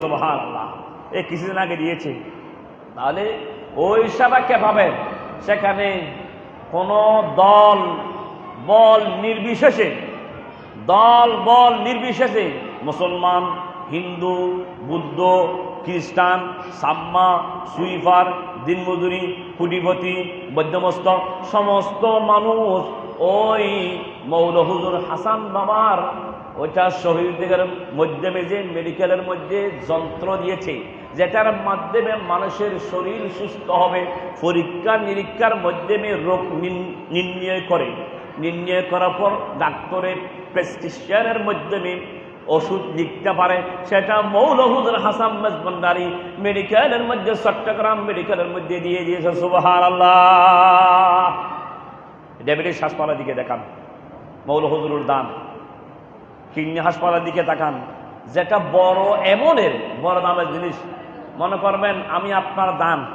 এই কিছুদিন আগে দিয়েছে। তাহলে ওই সাবাকে পাবেন সেখানে কোন দল, বল নির্বিশেষে, দল, বল নির্বিশেষে মুসলমান হিন্দু, বুদ্ধ, খ্রিস্টান, সাম্মা, সুইফার, দিনমজুরি, কুটিপতি, মধ্যমস্ত, সমস্ত মানুষ ওই মৌলহুজুর হাসান বাবার ওইটা শহীদদের মাধ্যমে যে মেডিকেলের মধ্যে যন্ত্র দিয়েছে, যেটার মাধ্যমে মানুষের শরীর সুস্থ হবে, পরীক্ষা নিরীক্ষার মাধ্যমে রোগ নির্ণয় করে। নির্ণয় করার পর ডাক্তারের প্রেসক্রিপশনের মাধ্যমে ওষুধ লিখতে পারে। সেটা মৌলহুদুর হাসান মেজবন্দারি। মেডিকেলের মধ্যে চট্টগ্রাম মেডিকেলের মধ্যে দিয়ে দিয়েছে সুবাহান আল্লাহ ডায়াবেটিস হাসপাতালের দিকে দেখান মৌলহুদুর দান। কিডনি হাসপাতালের দিকে তাকান। যেটা বড় এমনের, বড় দামের জিনিস। মনে করবেন, আমি আপনার দান।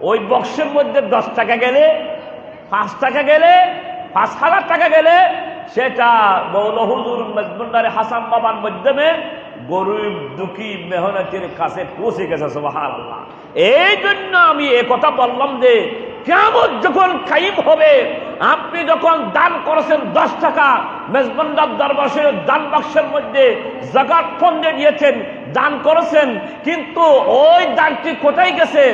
ওই বক্সের মধ্যে দশ টাকা গেলে, পাঁচ টাকা গেলে, পাঁচ হাজার টাকা গেলে সেটা মৌলহুজুর মজমুন্দারে হাসান বাবার মাধ্যমে গরিব দুঃখী মেহনতির কাছে পৌঁছে গেছে সুবাহান আল্লাহ এই জন্য আমি কথা বললাম যে, কেমন যখন কাইম হবে, আপনি যখন দান করেছেন দশ টাকা মেজবন্দার দরবাসের দান বাক্সের মধ্যে জাগাত ফন্দে দিয়েছেন দান করেছেন, কিন্তু ওই দানটি কোথায় গেছে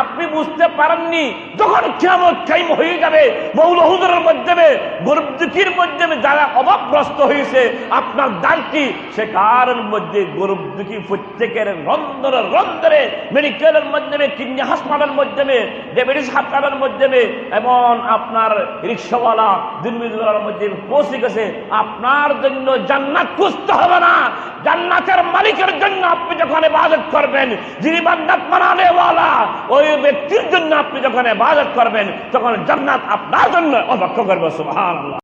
আপনি বুঝতে পারেননি। যখন কেমন হয়ে যাবে মৌল হুজুরের মাধ্যমে গরিব মাধ্যমে যারা অভাবগ্রস্ত হয়েছে, আপনার দানটি সে কারের মধ্যে গরিব প্রত্যেকের রন্ধরে রন্ধরে মেডিকেলের মাধ্যমে, কিডনি হাসপাতালের মাধ্যমে, ডায়াবেটিস হাসপাতালের মাধ্যমে, এমন আপনার রিক্সাওয়ালা দিনমিজুলার মধ্যে পৌঁছে গেছে। আপনার জন্য জান্নাত খুঁজতে হবে না। জান্নাতের মালিকের জন্য আপনি যখন ইবাদত করবেন, যিনি বান্দাত মানানেওয়ালা ওই ব্যক্তির জন্য আপনি যখন ইবাদত করবেন, তখন জান্নাত আপনার জন্য অপেক্ষা করবে, সুবহানাল্লাহ।